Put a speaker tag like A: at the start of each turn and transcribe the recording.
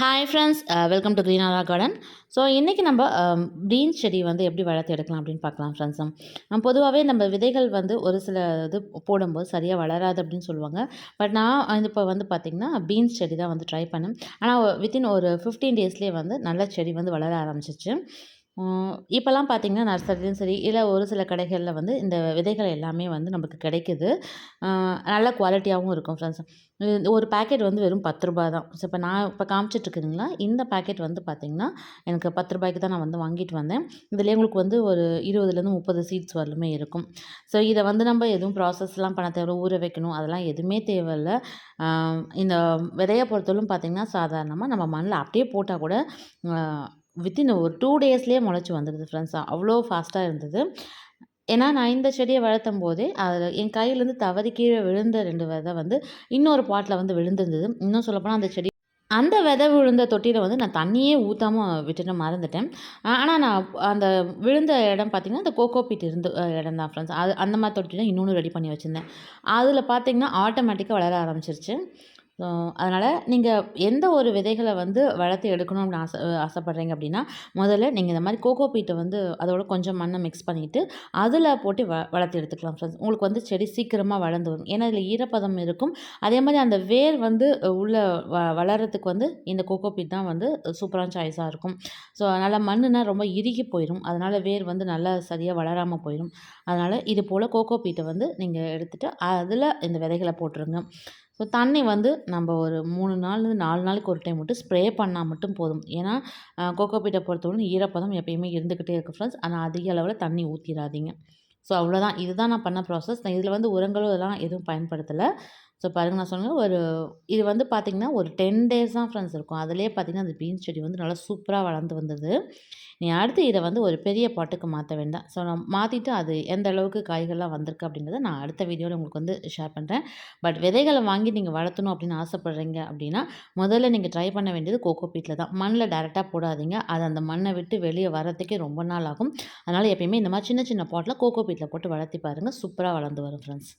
A: Hi friends welcome to Greenara garden so இன்றைக்கி நம்ம um, beans செடி வந்து எப்படி வளர்த்து எடுக்கலாம் அப்படின்னு பார்க்கலாம் ஃப்ரெண்ட்ஸும் பொதுவாகவே நம்ம விதைகள் வந்து ஒரு சில இது போடும்போது சரியாக வளராது அப்படின்னு சொல்லுவாங்க. பட் நான் இப்போ வந்து பார்த்திங்கன்னா பீன்ஸ் செடி தான் வந்து ட்ரை பண்ணேன். ஆனால் வித்தின் ஒரு ஃபிஃப்டீன் டேஸ்லேயே வந்து நல்ல செடி வந்து வளர ஆரம்பிச்சிச்சு. இப்போல்லாம் பார்த்திங்கன்னா நர்சரிலையும் சரி இல்லை ஒரு சில கடைகளில் வந்து இந்த விதைகள் எல்லாமே வந்து நமக்கு கிடைக்குது. நல்ல குவாலிட்டியாகவும் இருக்கும் ஃப்ரெண்ட்ஸ். ஒரு பேக்கெட் வந்து வெறும் பத்து ரூபாய் தான். ஸோ இப்போ நான் இப்போ காமிச்சிட்ருக்குதுங்களா இந்த பேக்கெட் வந்து பார்த்திங்கன்னா எனக்கு பத்து ரூபாய்க்கு தான் நான் வந்து வாங்கிட்டு வந்தேன். இதில் உங்களுக்கு வந்து ஒரு இருபதுலேருந்து முப்பது சீட்ஸ் வரலுமே இருக்கும். ஸோ இதை வந்து நம்ம எதுவும் ப்ராசஸ்லாம் பண்ண தேவை ஊற வைக்கணும் அதெல்லாம் எதுவுமே தேவையில்ல. இந்த விதையை பொறுத்தவரைக்கும் பார்த்திங்கன்னா சாதாரணமாக நம்ம மண்ணில் அப்படியே போட்டால் கூட வித்தின் ஒரு டூ டேஸ்லேயே முளைச்சி வந்துடுது ஃப்ரெண்ட்ஸ் அவ்வளோ ஃபாஸ்ட்டாக இருந்தது. ஏன்னா நான் இந்த செடியை வளர்த்தும் போதே அதில் என் கையிலேருந்து தவறி கீழே விழுந்த ரெண்டு விதை வந்து இன்னொரு பாட்டில் வந்து விழுந்திருந்தது. இன்னும் சொல்லப்போனால் அந்த செடி அந்த விதை விழுந்த தொட்டியில் வந்து நான் தண்ணியே ஊற்றாமல் விட்டுட்டு மறந்துட்டேன். ஆனால் நான் அந்த விழுந்த இடம் பார்த்திங்கன்னா அந்த கோகோ பீட் இருந்த இடம் தான் ஃப்ரெண்ட்ஸ் அது அந்த மாதிரி தொட்டியில் இன்னொன்று ரெடி பண்ணி வச்சுருந்தேன். அதில் பார்த்திங்கன்னா ஆட்டோமேட்டிக்காக வளர ஆரம்பிச்சிருச்சு. அதனால் நீங்கள் எந்த ஒரு விதைகளை வந்து வளர்த்து எடுக்கணும்னு ஆசை ஆசைப்பட்றீங்க அப்படின்னா முதல்ல நீங்கள் இந்த மாதிரி கோகோ பீட்டை வந்து அதோட கொஞ்சம் மண்ணை மிக்ஸ் பண்ணிவிட்டு அதில் போட்டு வ வளர்த்து எடுத்துக்கலாம் ஃப்ரெண்ட்ஸ் உங்களுக்கு வந்து செடி சீக்கிரமாக வளர்ந்து வரும். ஏன்னா இதில் ஈரப்பதம் இருக்கும். அதே மாதிரி அந்த வேர் வந்து உள்ள வ வளர்கிறதுக்கு வந்து இந்த கோகோ பீட் தான் வந்து சூப்பரான சாய்ஸாக இருக்கும். ஸோ அதனால் மண்ணுனா ரொம்ப இறுகி போயிடும் அதனால் வேர் வந்து நல்லா சரியாக வளராமல் போயிடும் அதனால் இது போல் கோகோ பீட்டை வந்து நீங்கள் எடுத்துகிட்டு அதில் இந்த விதைகளை போட்டுருங்க. ஸோ தண்ணி வந்து நம்ம ஒரு மூணு நாள்லேருந்து நாலு நாளைக்கு ஒரு டைம் மட்டும் ஸ்ப்ரே பண்ணால் மட்டும் போதும். ஏன்னா கோகோபீட்டை பொறுத்தவரைக்கும் ஈரப்பதம் எப்பயுமே இருந்துக்கிட்டே இருக்குது ஃப்ரெண்ட்ஸ் ஆனால் அதிக அளவில் தண்ணி ஊற்றிடாதீங்க ஸோ அவ்வளோதான் இதுதான் நான் பண்ண ப்ராசஸ் நான் இதில் வந்து உரங்களும் இதெல்லாம் எதுவும் பயன்படுத்தலை. ஸோ பாருங்கள் நான் சொன்னேன் ஒரு இது வந்து பார்த்திங்கன்னா ஒரு டென் டேஸ் தான் ஃப்ரெண்ட்ஸ் இருக்கும். அதிலே பார்த்திங்கன்னா அந்த பீன்ஸ் செடி வந்து நல்லா சூப்பராக வளர்ந்து வந்தது நீ அடுத்து இதை வந்து ஒரு பெரிய பாட்டுக்கு மாற்ற வேண்டாம். ஸோ நான் மாற்றிட்டு அது எந்த அளவுக்கு காய்கள்லாம் வந்திருக்கு அப்படிங்கிறத நான் அடுத்த வீடியோவில் உங்களுக்கு வந்து ஷேர் பண்ணுறேன் பட் விதைகளை வாங்கி நீங்கள் வளர்த்தணும் அப்படின்னு ஆசைப்பட்றீங்க அப்படின்னா முதல்ல நீங்கள் ட்ரை பண்ண வேண்டியது கோகோ பீட்டில் தான். மண்ணில் டேரெக்டாக போடாதீங்க. அது அந்த மண்ணை விட்டு வெளியே வரத்துக்கே ரொம்ப நாள் ஆகும். அதனால் எப்பயுமே இந்த மாதிரி சின்ன சின்ன பாட்டில் கோகோ பீட்டில் போட்டு வளர்த்தி பாருங்கள் சூப்பராக வளர்ந்து வரும் ஃப்ரெண்ட்ஸ்